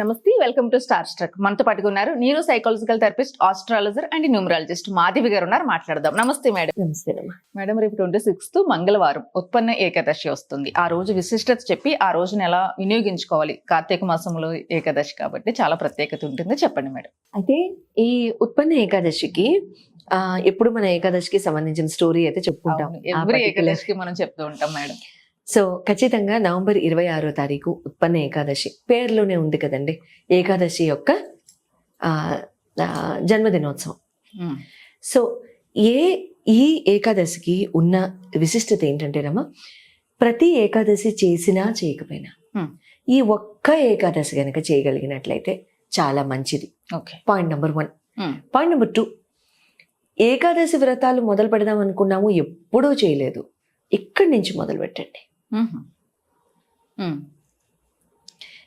నమస్తే welcome to star struck. మనతో పాటుకున్నారు neuro psychological therapist astrologer and numerologist Madhavi garu ఉన్నారు. మాట్లాడదాం. నమస్తే మేడం. నమస్తే మేడం రేపు ట్వంటీ సిక్స్త్ మంగళవారం ఉత్పన్న ఏకాదశి వస్తుంది. ఆ రోజు విశిష్టత చెప్పి ఆ రోజున ఎలా వినియోగించుకోవాలి? కార్తీక మాసంలో ఏకాదశి కాబట్టి చాలా ప్రత్యేకత ఉంటుంది. చెప్పండి మేడం. అయితే ఈ ఉత్పన్న ఏకాదశికి ఎప్పుడు మన ఏకాదశికి సంబంధించిన స్టోరీ అయితే చెప్పుకుంటాం. ఎవ్రీ ఏకాదశికి మనం చెప్తూ ఉంటాం మేడం. సో ఖచ్చితంగా నవంబర్ ఇరవై ఆరో తారీఖు ఉత్పన్న ఏకాదశి. పేరులోనే ఉంది కదండి. ఏకాదశి యొక్క జన్మదినోత్సవం. సో ఏ ఈ ఏకాదశికి ఉన్న విశిష్టత ఏంటంటేనమ్మా ప్రతి ఏకాదశి చేసినా చేయకపోయినా. ఈ ఒక్క ఏకాదశి కనుక చేయగలిగినట్లయితే చాలా మంచిది. Okay. Point number one. Point number two. Ekadashi వ్రతాలు మొదలు పెడదాం అనుకున్నాము ఎప్పుడూ చేయలేదు. ఇక్కడి నుంచి మొదలు పెట్టండి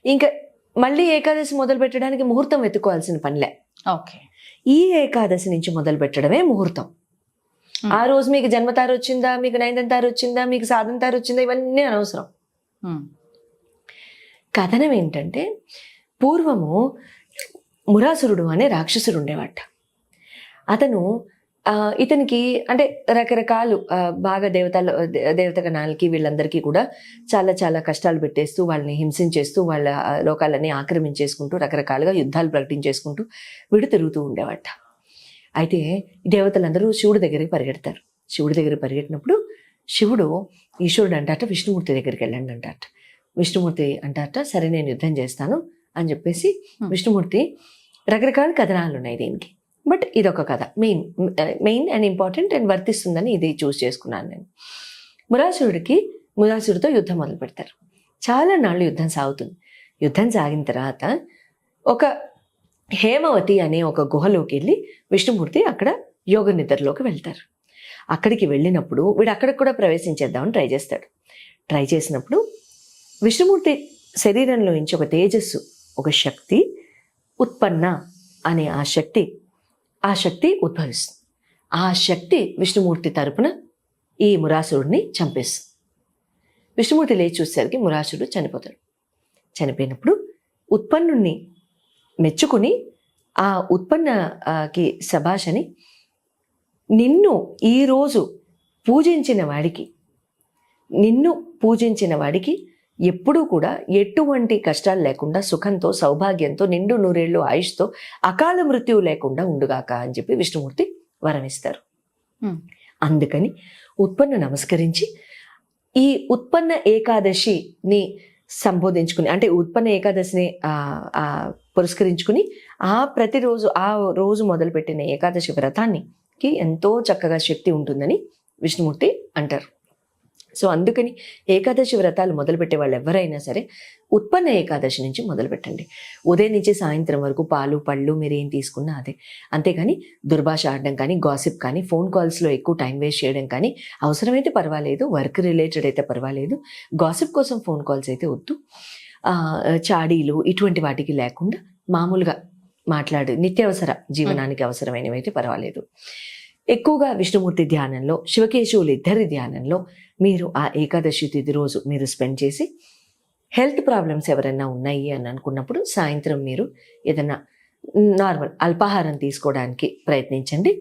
ఇంకా మళ్ళీ ఏకాదశి మొదలు పెట్టడానికి ముహూర్తం వెతుక్కోవాల్సిన పనిలే. ఓకే. ఈ ఏకాదశి నుంచి మొదలు పెట్టడమే ముహూర్తం. ఆ రోజు మీకు జన్మతారు వచ్చిందా మీకు నైన్తంతారు వచ్చిందా మీకు సాధంతారు వచ్చిందా ఇవన్నీ అనవసరం. కథనం ఏంటంటే పూర్వము మురాసురుడు అనే రాక్షసుడు ఉండేవాట. అతను ఇతనికి అంటే రకరకాలు బాగా దేవతల దే- దేవతగణాలకి వీళ్ళందరికీ కూడా చాలా చాలా కష్టాలు పెట్టేస్తూ వాళ్ళని హింసించేస్తూ వాళ్ళ ఆ, లోకాలన్నీ ఆక్రమించేసుకుంటూ రకరకాలుగా యుద్ధాలు ప్రకటించేసుకుంటూ వీడు తిరుగుతూ ఉండేవాట. అయితే దేవతలందరూ శివుడి దగ్గరికి పరిగెడతారు. శివుడి దగ్గర పరిగెట్టినప్పుడు శివుడు ఈశ్వరుడు అంటాట విష్ణుమూర్తి దగ్గరికి వెళ్ళండి అంటాట విష్ణుమూర్తి అంటారట సరే నేను యుద్ధం చేస్తాను అని చెప్పేసి. విష్ణుమూర్తి రకరకాల కథనాలు ఉన్నాయి దీనికి. బట్ ఇదొక కథ. Main main and important and వర్తిస్తుందని ఇది చూస్ చేసుకున్నాను నేను. మురాసురుడికి మురాసురుడితో యుద్ధం మొదలు పెడతారు. చాలా నాళ్ళు యుద్ధం సాగుతుంది. యుద్ధం సాగిన తర్వాత ఒక హేమవతి అనే ఒక గుహలోకి వెళ్ళి విష్ణుమూర్తి అక్కడ యోగ నిద్రలోకి వెళ్తారు. అక్కడికి వెళ్ళినప్పుడు వీడు అక్కడికి కూడా ప్రవేశించేద్దామని ట్రై చేస్తాడు. ట్రై చేసినప్పుడు విష్ణుమూర్తి శరీరంలో నుంచి ఒక తేజస్సు ఒక శక్తి ఉత్పన్న అనే ఆ శక్తి ఆ శక్తి ఉద్భవిస్తుంది. ఆ శక్తి విష్ణుమూర్తి తరపున ఈ మురాసురుడిని చంపేస్తుంది. విష్ణుమూర్తి లేచి చూసేసరికి మురాసురుడు చనిపోతాడు. చనిపోయినప్పుడు ఉత్పన్నుణ్ణి మెచ్చుకుని ఆ ఉత్పన్నకి శభాషని నిన్ను ఈరోజు పూజించిన వాడికి నిన్ను పూజించిన వాడికి ఎప్పుడూ కూడా ఎటువంటి కష్టాలు లేకుండా సుఖంతో సౌభాగ్యంతో నిండు నూరేళ్ళు ఆయుష్తో అకాల మృత్యువు లేకుండా ఉండుగాక అని చెప్పి విష్ణుమూర్తి వరమిస్తారు Hmm. అందుకని ఉత్పన్న నమస్కరించి ఈ ఉత్పన్న ఏకాదశిని సంబోధించుకుని అంటే ఉత్పన్న ఏకాదశిని పురస్కరించుకుని ఆ ప్రతిరోజు ఆ రోజు మొదలుపెట్టిన ఏకాదశి వ్రతానికి ఎంతో చక్కగా శక్తి ఉంటుందని విష్ణుమూర్తి అంటారు సో అందుకని ఏకాదశి వ్రతాలు మొదలుపెట్టే వాళ్ళు ఎవరైనా సరే ఉత్పన్న ఏకాదశి నుంచి మొదలు పెట్టండి ఉదయం నుంచి సాయంత్రం వరకు పాలు పళ్ళు మీరు ఏం తీసుకున్నా అదే. అంతేగాని దుర్భాష ఆడడం కానీ గాసిప్ కానీ ఫోన్ కాల్స్లో ఎక్కువ టైం వేస్ట్ చేయడం కానీ అవసరమైతే పర్వాలేదు. వర్క్ రిలేటెడ్ అయితే పర్వాలేదు. గాసిప్ కోసం ఫోన్ కాల్స్ అయితే వద్దు. చాడీలు ఇటువంటి వాటికి లేకుండా మామూలుగా మాట్లాడు నిత్యావసర జీవనానికి అవసరమైనవి అయితే పర్వాలేదు. ఎక్కువగా విష్ణుమూర్తి ధ్యానంలో శివకేశవులు ఇద్దరి ధ్యానంలో మీరు ఆ ఏకాదశి తిథి రోజు మీరు స్పెండ్ చేసి హెల్త్ ప్రాబ్లమ్స్ ఎవరైనా ఉన్నాయి అని అనుకున్నప్పుడు సాయంత్రం మీరు ఏదైనా నార్మల్ అల్పాహారం తీసుకోవడానికి ప్రయత్నించండి.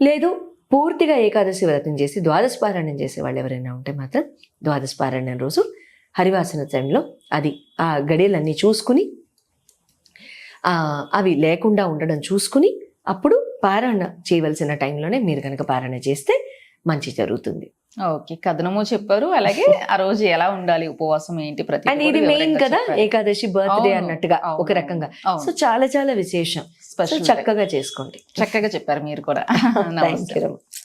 లేదు పూర్తిగా ఏకాదశి వ్రతం చేసి ద్వాదశ పారాయణం చేసే వాళ్ళు ఎవరైనా ఉంటే మాత్రం ద్వాదశ పారాయణం రోజు హరివాసన టైంలో అది ఆ గడియలన్నీ చూసుకుని అవి లేకుండా ఉండడం చూసుకుని అప్పుడు పారాయణ చేయవలసిన టైంలోనే మీరు కనుక పారాయణ చేస్తే మంచి జరుగుతుంది. ఓకే కథనము చెప్పారు. అలాగే ఆ రోజు ఎలా ఉండాలి ఉపవాసం ఏంటి ప్రతి అండ్ ఇది మెయిన్ కదా ఏకాదశి బర్త్డే అన్నట్టుగా ఒక రకంగా. సో చాలా చాలా విశేషం. చక్కగా చేసుకోండి. చక్కగా చెప్పారు మీరు కూడా.